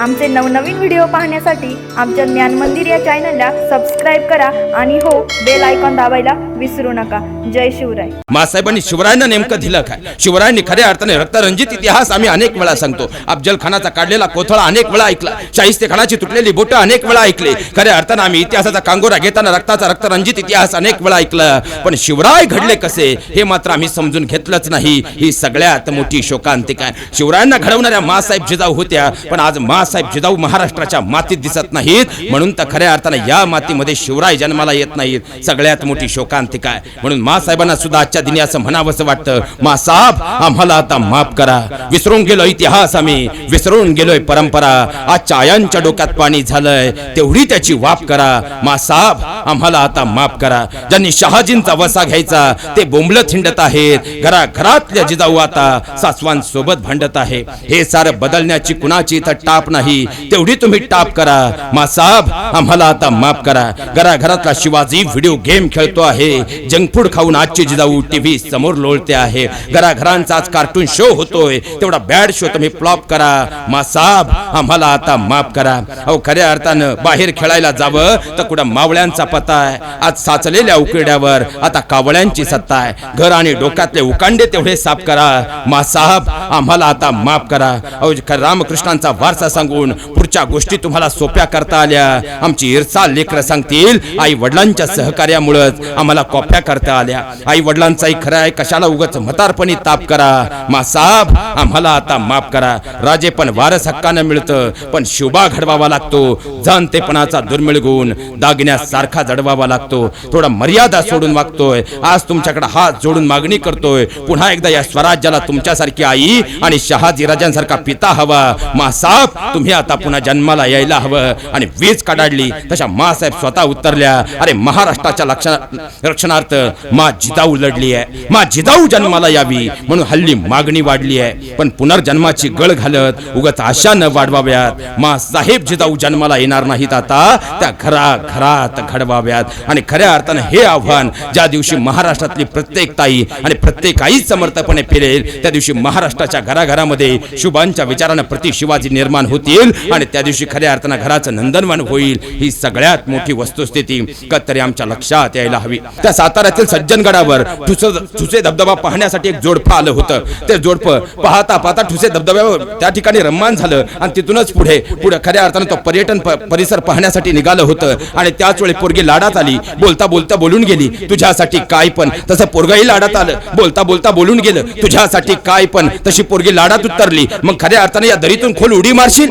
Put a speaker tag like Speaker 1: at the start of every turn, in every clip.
Speaker 1: आमचे नवनवीन व्हिडिओ पाहण्यासाठी आमच्या ज्ञान मंदिर या चॅनलला सबस्क्राईब करा आणि हो बेल आयकॉन दाबायला विसरू नका. जय शिवराय.
Speaker 2: मासाहेबांनी शिवरायांना नेमकं दिलं काय शिवरायांनी खऱ्या अर्थाने रक्तरंजित इतिहास आम्ही अनेक वेळा सांगतो. अफजल खानाचा काढलेला कोथळा अनेक वेळा ऐकला. शाहिस्ते खानाची तुटलेली बोटं अनेक वेळा ऐकले. खऱ्या अर्थाने आम्ही इतिहासाचा कांगोरा घेताना रक्ताचा रक्तरंजित इतिहास अनेक वेळा ऐकलं. पण शिवराय घडले कसे हे मात्र आम्ही समजून घेतलंच नाही. ही सगळ्यात मोठी शोकांतिका आहे. शिवरायांना घडवणाऱ्या मासाहेब जिजाऊ होत्या पण आज बाळासाहेब जिजाऊ महाराष्ट्राच्या मातीत दिसत नाहीत. म्हणून तर खऱ्या अर्थाने या मातीमध्ये शिवराय जन्माला येत नाहीत. सगळ्यात मोठी शोकांतिका आहे. म्हणून मासाहेबांना सुद्धा आजच्या दिनी असं म्हणावंसं वाटतं. मासाहेब आम्हाला आता माफ करा. विसरून गेलो इतिहास आम्ही. विसरून गेलोय परंपरा. आजच्या आयांच्या डोक्यात पाणी झालंय. तेवढी त्याची वाफ करा. मासाहेब आम्हाला आता माफ करा. ज्यांनी शहाजींचा वसा घ्यायचा ते बोंबलत हिंडत आहेत. घरा घरातल्या जिजाऊ आता सासवांसोबत भांडत आहे. हे सारं बदलण्याची कुणाची इथं टाप नाही. तेवढी तुम्ही टाप करा. मासाहेब आम्हाला आता माफ करा. घरा घरातला शिवाजी व्हिडिओ गेम खेळतो आहे. जंक फूड खाऊन आजची जिजाऊ टीव्ही समोर लोळते आहे. घरा घरांचा आज कार्टून शो होतोय. तेवढा बॅड शो तुम्ही फ्लॉप करा. मासाब आम्हाला आता माफ करा. अहो खऱ्या अर्थानं बाहेर खेळायला जावं तर कुठं मावळ्यांचा पत्ता आहे. आज साचलेल्या उकिरड्यावर आता कावळ्यांची सत्ता आहे. घर आणि डोक्यातले उकांडे तेवढे साफ करा. मासाब आम्हाला आता माफ करा. अहो रामकृष्णांचा वारसा going पुढच्या गोष्टी तुम्हाला सोप्या करता आल्या. आमची इरसा लेकर सांगतील आई वडिलांच्या सहकार्यामुळेच आम्हाला कॉप्या करता आल्या. आई वडिलांचाही खरं आहे कशाला उगच म्हातारपणी ताप करा. मासाब आम्हाला आता माफ करा. राजे पण वारस हक्कानं मिळतं पण शुभा घडवावा लागतो. जाणतेपणाचा दुर्मिळ गुण दागिन्यासारखा जडवावा लागतो. थोडा मर्यादा सोडून वागतोय. आज तुमच्याकडे हात जोडून मागणी करतोय. पुन्हा एकदा या स्वराज्याला तुमच्यासारखी आई आणि शहाजी राजांसारखा पिता हवा. मासाब तुम्ही आता पुन्हा जन्माला यायला हवं. आणि वीज कडाडली तशा मासाहेब स्वतः उतरल्या. अरे महाराष्ट्राच्या रक्षणार्थ मा जिजाऊ लढली आहे. मा जिजाऊ जन्माला यावी म्हणून हल्ली मागणी वाढली आहे. पण पुनर्जन्माची गळ घालत उगत आशा न वाढवाव्यात. मा साहेब जिजाऊ जन्माला येणार नाहीत आता. त्या घरा घरात घडवाव्यात. आणि खऱ्या अर्थानं हे आव्हान ज्या दिवशी महाराष्ट्रातली प्रत्येक ताई आणि प्रत्येक आई समर्थपणे फिरेल त्या दिवशी महाराष्ट्राच्या घराघरामध्ये शुभांच्या विचारानं प्रति शिवाजी निर्माण होतील आणि त्या दिवशी खऱ्या अर्थानं घराचं नंदनवन होईल. ही सगळ्यात मोठी वस्तुस्थिती कतरी आमच्या लक्षात यायला हवी. त्या साताऱ्यातील सज्जनगडावर ठुसे धबधबा पाहण्यासाठी एक जोडपं आलं होतं. ते जोडपं पाहता पाहता ठुसे धबधब्यावर त्या ठिकाणी रम्मान झालं आणि तिथूनच पुढे पुढे खऱ्या अर्थानं तो पर्यटन परिसर पाहण्यासाठी निघालं होतं. आणि त्याच वेळी पोरगी लाडात आली. बोलता बोलता बोलून गेली. तुझ्यासाठी काय पण. तसं पोरगाही लाडात आलं. बोलता बोलता बोलून गेलं. तुझ्यासाठी काय पण. तशी पोरगी लाडात उतरली. मग खऱ्या अर्थाने या दरीतून खोल उडी मारशील?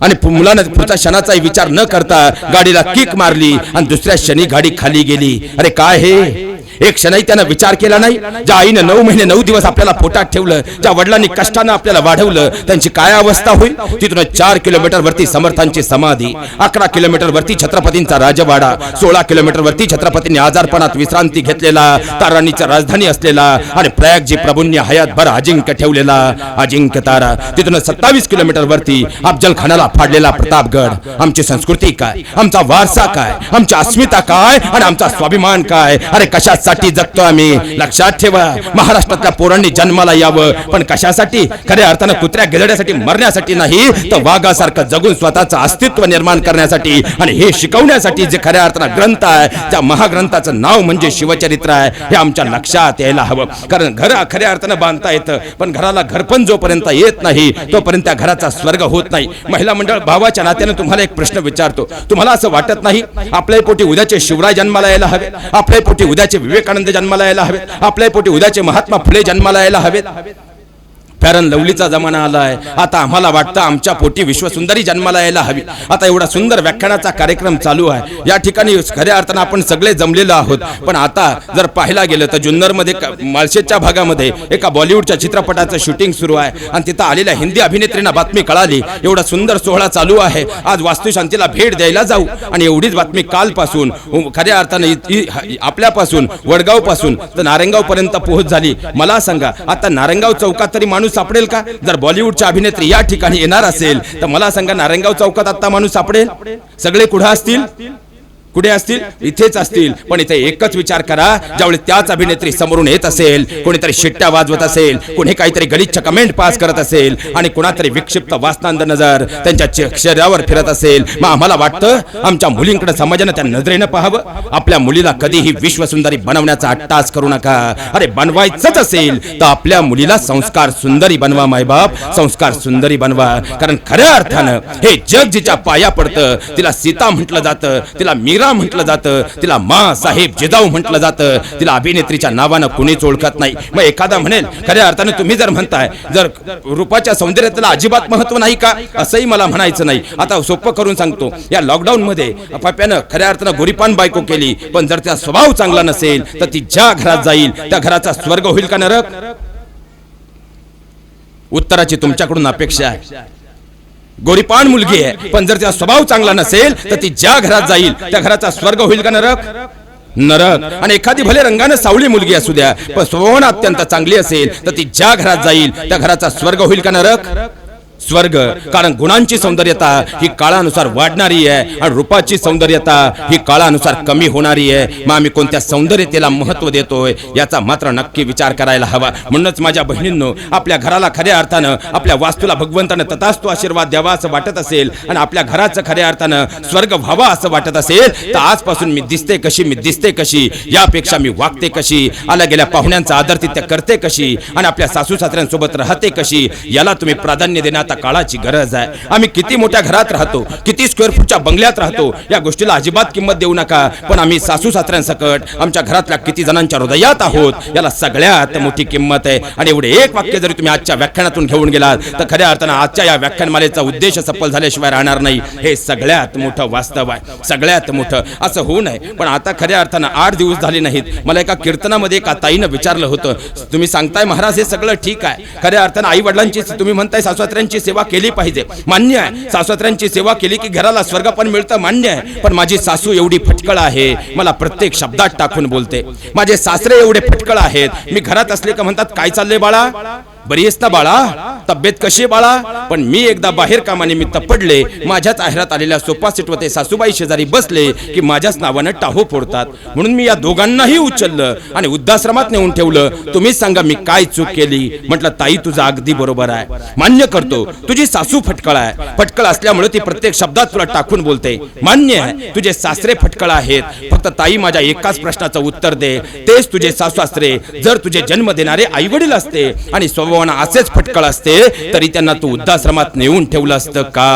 Speaker 2: आणि मुलानं पुढचा क्षणाचाही विचार न करता गाडीला किक मारली आणि दुसऱ्या क्षणी गाडी खाली गेली. अरे काय हे? एक क्षणही त्यानं विचार केला नाही. ज्या आईनं नऊ महिने नऊ दिवस आपल्याला पोटात ठेवलं ज्या वडिलांनी कष्टानं आपल्याला वाढवलं त्यांची काय अवस्था होईल? तिथून चार किलोमीटर वरती समर्थांची समाधी अकरा किलोमीटर वरती छत्रपतींचा राजवाडा सोळा किलोमीटर वरती छत्रपतींनी आजारपणात विश्रांती घेतलेला ताराणीचा राजधानी असलेला आणि प्रयागजी प्रभूंनी हयातभर अजिंक्य ठेवलेला. अजिंक्य तारा. तिथून सत्तावीस किलोमीटर वरती अफजल खानाला फाडलेला प्रतापगड. आमची संस्कृती काय? आमचा वारसा काय? आमची अस्मिता काय? आणि आमचा स्वाभिमान काय? अरे कशाचा साठी जगतो आम्ही. लक्षात ठेवा महाराष्ट्रातल्या पोरांनी जन्माला यावं. पण कशासाठी? खऱ्या अर्थानं कुत्र्या गिलड्यासाठी मरण्यासाठी नाही तर वाघासारखं जगून स्वतःचं अस्तित्व निर्माण करण्यासाठी आणि हे शिकवण्यासाठी जे खऱ्या अर्थानं ग्रंथ आहे त्या महाग्रंथाचं नाव म्हणजे शिवचरित्र आहे. हे आमच्या लक्षात यायला हवं. कारण घर खऱ्या अर्थानं बांधता येतं पण घराला घरपण जोपर्यंत येत नाही तोपर्यंत त्या घराचा स्वर्ग होत नाही. महिला मंडळ भावाच्या नात्याने तुम्हाला एक प्रश्न विचारतो. तुम्हाला असं वाटत नाही आपल्या पोटी उद्याचे शिवराय जन्माला यायला हवे? आपल्या पोटी उद्याचे विवेकानंद जन्माला यायला हवे आपल्या पोटी उद्याचे महात्मा फुले जन्माला यायला हवेत. फॅरन लवलीचा जमाना आला आहे आता आम्हाला वाटतं आमच्या पोटी विश्वसुंदरी जन्माला यायला हवी. आता एवढा सुंदर व्याख्यानाचा कार्यक्रम चालू आहे. या ठिकाणी खऱ्या अर्थानं आपण सगळे जमलेलो आहोत. पण आता जर पाहायला गेलं तर जुन्नरमध्ये क- माळशेजच्या भागामध्ये एका बॉलिवूडच्या चित्रपटाचं शूटिंग सुरू आहे. आणि तिथं आलेल्या हिंदी अभिनेत्रींना बातमी कळाली एवढा सुंदर सोहळा चालू आहे. आज वास्तुशांतीला भेट द्यायला जाऊ. आणि एवढीच बातमी कालपासून खऱ्या अर्थानं आपल्यापासून वडगावपासून तर नारायणगाव पर्यंत पोहोच झाली. मला सांगा आता नारायणगाव चौकात तरी माणूस सापडेल का? जर बॉलिवूडच्या अभिनेत्री या ठिकाणी येणार असेल तर मला सांगा नारायणगाव चौकात आता माणूस सापडेल? सगळे कुठं असतील? कुठे असतील? इथेच असतील. पण इथे एकच विचार करा ज्यावेळी त्याच अभिनेत्री समोरून येत असेल कोणीतरी शिट्ट्या वाजवत असेल कोणी काहीतरी गलिच्छ कमेंट पास करत असेल आणि कोणातरी विक्षिप्त वासनांद नजर त्यांच्या शरीरावर फिरत असेल. मग आम्हाला वाटतं आमच्या मुलींकडे समाजानं त्या नजरेनं पाहावं. आपल्या मुलीला कधीही विश्वसुंदरी बनवण्याचा अट्टास करू नका. अरे बनवायचंच असेल तर आपल्या मुलीला संस्कार सुंदरी बनवा मायबाप संस्कार सुंदरी बनवा. कारण खऱ्या अर्थानं हे जग जिच्या पाया पडतं तिला सीता म्हटलं जातं तिला मीर म्हटलं जातं. तिला मा साहेब जिजाऊ म्हटलं जातं. तिला अभिनेत्रीच्या नावानं कुणीच ओळखत नाही. मग एखादा म्हणेल खऱ्या अर्थानं तुम्ही जर म्हणताय जर रूपाच्या सौंदर्याला अजिबात महत्त्व नाही का? असंही मला म्हणायचं नाही. आता सोपं करून सांगतो. या लॉकडाऊन मध्ये पाप्यानं खऱ्या अर्थानं गोरीपान बायको केली. पण जर त्या स्वभाव चांगला नसेल तर ती ज्या घरात जाईल त्या घराचा स्वर्ग होईल का नरक? उत्तराची तुमच्याकडून अपेक्षा आहे. गोरीपान मुलगी आहे. पण जर तिचा स्वभाव चांगला नसेल तर ती ज्या घरात जाईल त्या घराचा स्वर्ग होईल का नरक? नरक. आणि एखादी भले रंगाने सावली मुलगी असू द्या पण स्वभावना अत्यंत चांगली असेल तर ती ज्या घरात जाईल त्या घराचा स्वर्ग होईल का नरक? स्वर्ग. कारण गुणांची सौंदर्यता ही काळानुसार वाढणारी आहे आणि रूपाची सौंदर्यता ही काळानुसार कमी होणारी आहे. मग आम्ही कोणत्या सौंदर्यतेला महत्त्व देतोय याचा मात्र नक्की विचार करायला हवा. म्हणूनच माझ्या बहिणींनो आपल्या घराला खऱ्या अर्थानं आपल्या वास्तूला भगवंतानं तथास्तु आशीर्वाद द्यावा असं वाटत असेल आणि आपल्या घराचं खऱ्या अर्थानं स्वर्ग व्हावा असं वाटत असेल तर आजपासून मी दिसते कशी मी दिसते कशी यापेक्षा मी वागते कशी आल्या गेल्या पाहुण्यांचा आदरतित्य करते कशी आणि आपल्या सासू सासऱ्यांसोबत राहते कशी याला तुम्ही प्राधान्य देण्यात आता काळाची गरज आहे. आम्ही किती मोठ्या घरात राहतो किती स्क्वेअर फूटच्या बंगल्यात राहतो या गोष्टीला अजिबात किंमत देऊ नका. पण आम्ही सासू सासऱ्यांसकट आमच्या घरातल्या किती जणांच्या हृदयात आहोत याला सगळ्यात मोठी किंमत आहे. आणि एवढे एक वाक्य जरी तुम्ही आजच्या व्याख्यानातून घेऊन गेलात तर खऱ्या अर्थानं आजच्या या व्याख्यानमालेचा उद्देश सफल झाल्याशिवाय राहणार नाही. हे सगळ्यात मोठं वास्तव आहे. सगळ्यात मोठं. असं होऊ नये. पण आता खऱ्या अर्थानं आठ दिवस झाले नाहीत. मला एका कीर्तनामध्ये एका ताईनं विचारलं होतं तुम्ही सांगताय महाराज हे सगळं ठीक आहे. खऱ्या अर्थानं आई वडिलांची तुम्ही म्हणताय सासवात्र्यांची सेवा केली पाहिजे. मान्य आहे सासऱ्यांची सेवा केली की घराला स्वर्ग पण मिळतं मान्य आहे. पण माझी सासू एवढी फटकळ आहे मला प्रत्येक शब्दात टाकून बोलते. माझे सासरे एवढे फटकळ आहेत मी घरात असले का म्हणतात काय चाललंय बाळा? बरी आहेस ना बाळा? तब्येत कशी बाळा? पण मी एकदा बाहेर कामानिमित्त पडले माझ्याच आहेरात आलेल्या सोपा सीटवर ते सासूबाई शेजारी बसले की माझ्याच नावानं टाहो फोडतात. म्हणून मी या दोघांनाही उचललं आणि वृद्धाश्रमात नेऊन ठेवलं. तुम्हीच सांगा मी काय चूक केली? म्हटलं ताई तुझा अगदी बरोबर आहे. मान्य करतो तुझी सासू फटकळ आहे. फटकळ असल्यामुळे ती प्रत्येक शब्दात तुला टाकून बोलते. मान्य आहे तुझे सासरे फटकळ आहेत. फक्त ताई माझ्या एकाच प्रश्नाचं उत्तर दे. तेच तुझे सासू सासरे. जर तुझे जन्म देणारे आई वडील असते आणि स्वभावानं असेच फटकळ असते तरी त्यांना तू वृद्धाश्रमात नेऊन ठेवलं असतं का?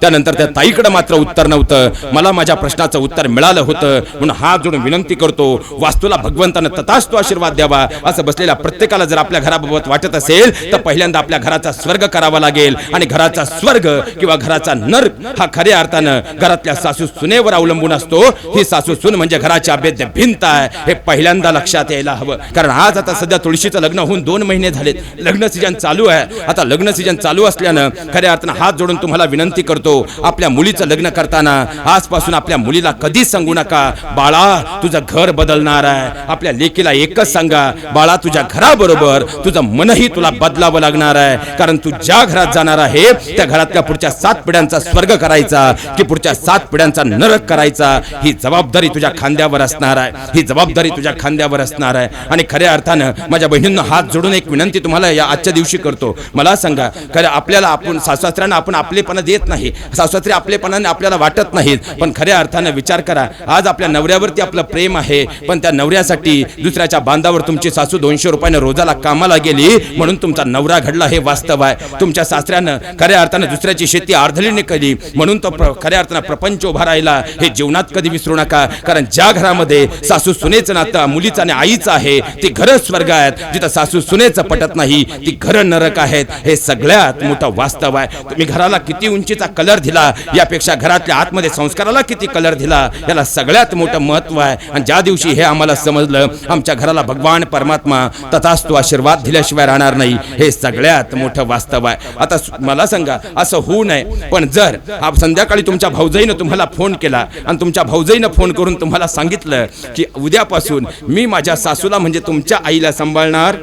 Speaker 2: त्यानंतर त्या ताईकडे मात्र उत्तर नव्हतं. मला माझ्या प्रश्नाचं उत्तर मिळालं होतं. म्हणून हात जोडून विनंती करतो वास्तूला भगवंतानं तथास्तु आशीर्वाद द्यावा. असं बसलेल्या प्रत्येकाला जर आपल्या घराबाबत वाटत असेल तर पहिल्यांदा आपल्या घराचा स्वर्ग करावा लागेल. आणि घराचा स्वर्ग किंवा घराचा नर हा खऱ्या अर्थानं घरातल्या सासू सुनेवर अवलंबून असतो. ही सासू सून म्हणजे घराची अभेद्य भिंत आहे. हे पहिल्यांदा लक्षात यायला हवं. कारण आज आता सध्या तुळशीचं लग्न होऊन दोन महिने झालेत. लग्न सीजन चालू आहे. आता लग्न सीजन चालू असल्यानं खऱ्या अर्थानं हात जोडून तुम्हाला विनंती करतो आपल्या मुलीचं लग्न करताना आजपासून आपल्या मुलीला कधीच सांगू नका बाळा तुझं घर बदलणार आहे आपल्या लेकीला एकच सांगा बाळा तुझ्या घराबरोबर तुझं मनही तुला बदलावं लागणार आहे कारण तू ज्या घरात जाणार आहे त्या घरातल्या पुढच्या सात पिढ्यांचा स्वर्ग करायचा की पुढच्या सात पिढ्यांचा नरक करायचा ही जबाबदारी तुझ्या खांद्यावर असणार आहे ही जबाबदारी तुझ्या खांद्यावर असणार आहे. आणि खऱ्या अर्थानं माझ्या बहिणींना हात जोडून एक विनंती तुम्हाला या आजच्या दिवशी करतो. मला सांगा खरं आपल्याला आपण सासऱ्यांना आपण आपलेपणा देत नाही सासरे आपलेपणाने आपल्याला वाटत नाहीत पण खऱ्या अर्थानं विचार करा. आज आपल्या नवऱ्यावरती आपलं प्रेम आहे पण त्या नवऱ्यासाठी दुसऱ्याच्या बांधावर तुमची सासू दोनशे रुपयाने रोजाला कामाला गेली म्हणून तुमचा नवरा घडला हे वास्तव आहे. तुमच्या सासऱ्यानं खऱ्या अर्थानं दुसऱ्याची शेती अर्धलीने केली म्हणून तो खऱ्या अर्थानं प्रपंच उभा राहिला. हे जीवनात कधी विसरू नका कारण ज्या घरामध्ये सासू सुनेचं नातं मुलीचं आणि आईचं आहे ती घरं स्वर्ग आहेत. जिथं सासू सुनेचं पटत नाही ती घरं नरक आहेत. हे सगळ्यात मोठं वास्तव आहे. तुम्ही घराला किती उंचीचा कलर दिला. यापेक्षा घरातल्या आतमध्ये संस्काराला किती कलर दिला? याला सगळ्यात मोठं महत्त्व आहे. आणि ज्या दिवशी हे आम्हाला समजलं आमच्या घराला भगवान परमात्मा तथाच तो आशीर्वाद दिल्याशिवाय राहणार नाही हे सगळ्यात मोठं वास्तव आहे. आता मला सांगा असं होऊ नये पण जर हा संध्याकाळी तुमच्या भाऊजाईनं तुम्हाला फोन केला आणि तुमच्या भाऊजाईनं फोन करून तुम्हाला सांगितलं की उद्यापासून मी माझ्या सासूला म्हणजे तुमच्या आईला सांभाळणार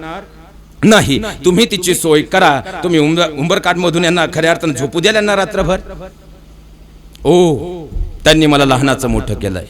Speaker 2: नाही. तुम्ही तिची सोय करा. तुम्ही उंबर उंबरकाट मधून यांना खऱ्या अर्थानं झोपू द्याल यांना रात्रभर? ओ त्यांनी मला लहानाचं मोठं केलंय.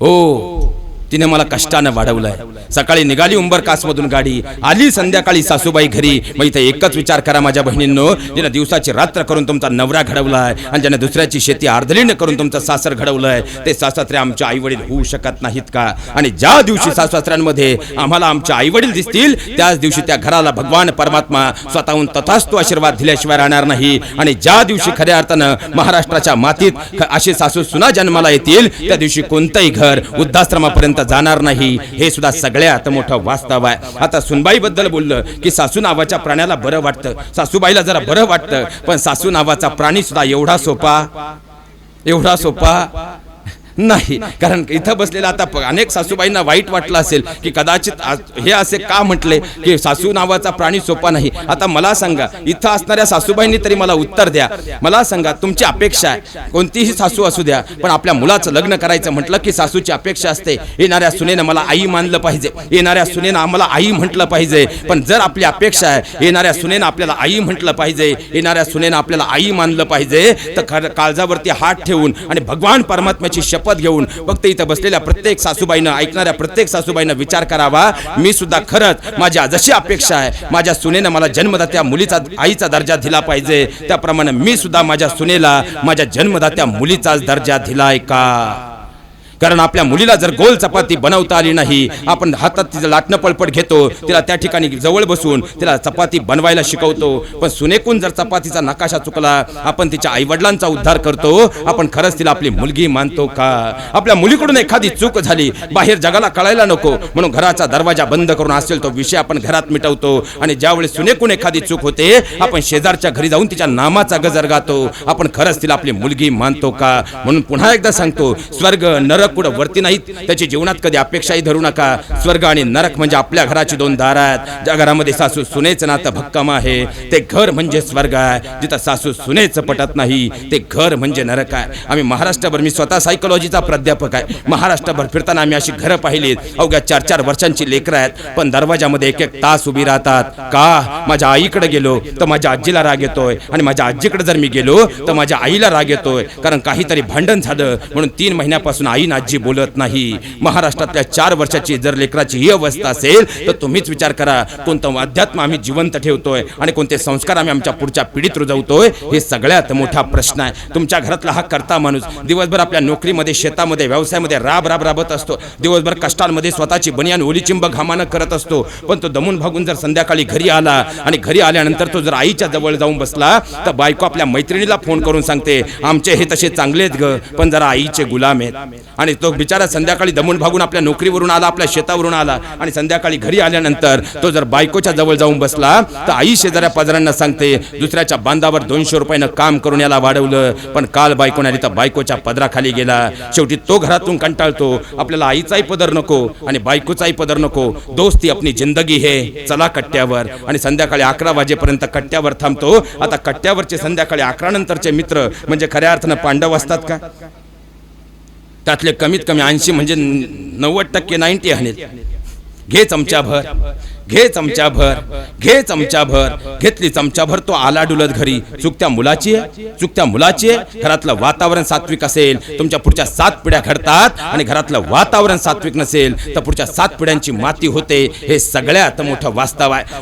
Speaker 2: हो तिने मला कष्टानं वाढवलंय. सकाळी निघाली उंबर कासमधून गाडी. आली संध्याकाळी सासूबाई घरी. मग इथे एकच विचार करा माझ्या बहिणींनो. जिने दिवसाची रात्र करून तुमचा नवरा घडवलाय आणि ज्याने दुसऱ्याची शेती आर्धलीनं करून तुमचं सासर घडवलंय ते सासत्रे आमचे आई वडील होऊ शकत नाहीत का? आणि ज्या दिवशी सासऱ्यांमध्ये आम्हाला आमचे आई वडील दिसतील त्याच दिवशी त्या घराला भगवान परमात्मा स्वतःहून तथास्तु आशीर्वाद दिल्याशिवाय राहणार नाही. आणि ज्या दिवशी खऱ्या अर्थानं महाराष्ट्राच्या मातीत असे सासू सुना जन्माला येतील त्या दिवशी कोणतंही घर वृद्धाश्रमापर्यंत जाणार नाही. हे सुद्धा सगळ्यात मोठं वास्तव आहे. आता सुनबाई बद्दल बोललं की सासू नावाच्या प्राण्याला बरं वाटतं. सासूबाईला जरा बरं वाटतं पण सासू नावाचा प्राणी सुद्धा एवढा सोपा एवढा सोपा नाही. कारण इथं बसलेला आता अनेक सासूबाईंना वाईट वाटलं असेल की कदाचित हे असे का म्हटले की सासू नावाचा प्राणी सोपा नाही. आता मला सांगा इथं असणाऱ्या सासूबाईंनी तरी मला उत्तर द्या. मला सांगा तुमची अपेक्षा आहे. कोणतीही सासू असू द्या पण आपल्या मुलाचं लग्न करायचं म्हटलं की सासूची अपेक्षा असते. येणाऱ्या सुनेनं मला आई मानलं पाहिजे. येणाऱ्या सुनेनं आम्हाला आई म्हटलं पाहिजे. पण जर आपली अपेक्षा आहे येणाऱ्या सुनेनं आपल्याला आई म्हटलं पाहिजे येणाऱ्या सुनेनं आपल्याला आई मानलं पाहिजे तर खरं काळजावरती हात ठेवून आणि भगवान परमात्म्याची शपथ घेऊन फक्त इथं बसलेल्या प्रत्येक सासूबाईनं ऐकणाऱ्या प्रत्येक सासूबाईनं विचार करावा. मी सुद्धा खरंच माझ्या जशी अपेक्षा आहे माझ्या सुनेनं मला जन्मदात्या मुलीचा आईचा दर्जा दिला पाहिजे. त्याप्रमाणे मी सुद्धा माझ्या सुनेला माझ्या जन्मदात्या मुलीचाच दर्जा दिलाय का? कारण आपल्या मुलीला जर गोल चपाती बनवता आली नाही आपण हातात तिचं लाटणं पळपट घेतो तिला त्या ठिकाणी जवळ बसून तिला चपाती बनवायला शिकवतो. पण सुनेकून जर चपातीचा नकाशा चुकला आपण तिच्या आईवडिलांचा उद्धार करतो. आपण खरंच तिला आपली मुलगी मानतो का? आपल्या मुलीकडून एखादी चूक झाली बाहेर जगाला कळायला नको. म्हणून घराचा दरवाजा बंद करून असेल तो विषय आपण घरात मिटवतो. आणि ज्यावेळेस सुनेकून एखादी चूक होते आपण शेजारच्या घरी जाऊन तिच्या नामाचा गजर गातो. आपण खरंच तिला आपली मुलगी मानतो का? म्हणून पुन्हा एकदा सांगतो स्वर्ग नरक कुठं वरती नाहीत त्याची जीवनात कधी अपेक्षाही धरू नका. स्वर्ग आणि नरक म्हणजे आपल्या घराची दोन दार आहेत. ज्या घरामध्ये सासू सुनेचं नातं भक्कम आहे ते घर म्हणजे स्वर्ग आहे. जिथं सासू सुनेचं पटत नाही ते घर म्हणजे नरक आहे. आम्ही महाराष्ट्रभर मी स्वतः सायकोलॉजीचा प्राध्यापक आहे. महाराष्ट्रभर फिरताना आम्ही अशी घरं पाहिलीत अवघ्या चार चार वर्षांची लेकरं आहेत. पण दरवाजामध्ये एक एक तास उभी राहतात. का? माझ्या आईकडे गेलो तर माझ्या आजीला राग येतोय. आणि माझ्या आजीकडे जर मी गेलो तर माझ्या आईला राग येतोय. कारण काहीतरी भांडण झालं. म्हणून तीन महिन्यापासून आई आजी बोलत नाही. महाराष्ट्रातल्या चार वर्षाची जर लेकराची ही अवस्था असेल तर तुम्हीच विचार करा. कोणतं अध्यात्म आम्ही जिवंत ठेवतोय आणि कोणते संस्कार आम्ही आमच्या पुढच्या पिढीत रुजवतोय हे सगळ्यात मोठा प्रश्न आहे. तुमच्या घरातला हा करता माणूस दिवसभर आपल्या नोकरीमध्ये शेतामध्ये व्यवसायामध्ये राब राब राबत असतो. दिवसभर कष्टांमध्ये स्वतःची बनियान ओलीचिंब घामानं करत असतो. पण तो दमून भागून जर संध्याकाळी घरी आला आणि घरी आल्यानंतर तो जर आईच्या जवळ जाऊन बसला तर बायको आपल्या मैत्रिणीला फोन करून सांगते आमचे हे तसे चांगलेच ग पण जरा आईचे गुलाम आहेत. आणि तो बिचारा संध्याकाळी दमून भागून आपल्या नोकरीवरून आला आपल्या शेतावरून आला आणि संध्याकाळी घरी आल्यानंतर तो जर बायकोच्या जवळ जाऊन बसला तर आई शेजाऱ्या पाजारांना सांगते दुसऱ्याच्या बांधावर दोनशे रुपयानं काम करून याला वाढवलं पण काल बायकोने आली तर बायकोच्या पदराखाली गेला. शेवटी तो घरातून कंटाळतो आपल्याला आईचाही पदर नको आणि बायकोचाही पदर नको. दोस्ती आपली जिंदगी हे. चला कट्ट्यावर. आणि संध्याकाळी अकरा वाजेपर्यंत कट्ट्यावर थांबतो. आता कट्ट्यावरचे संध्याकाळी अकरा नंतरचे मित्र म्हणजे खऱ्या अर्थानं पांडव असतात का? त्यातले कमीत कमी ऐंशी म्हणजे नव्वद टक्के नाईन्टी आहेत घे चमचाभर घे चमचाभर घे चमचाभर घेतली चमचाभर तो आला डुलत घरी. चुकत्या मुलाची आहे चुकत्या मुलाची आहे. घरातलं वातावरण सात्विक असेल तुमच्या पुढच्या सात पिढ्या घडतात आणि घरातलं वातावरण सात्विक नसेल तर पुढच्या सात पिढ्यांची माती होते. हे सगळ्यात मोठं वास्तव आहे.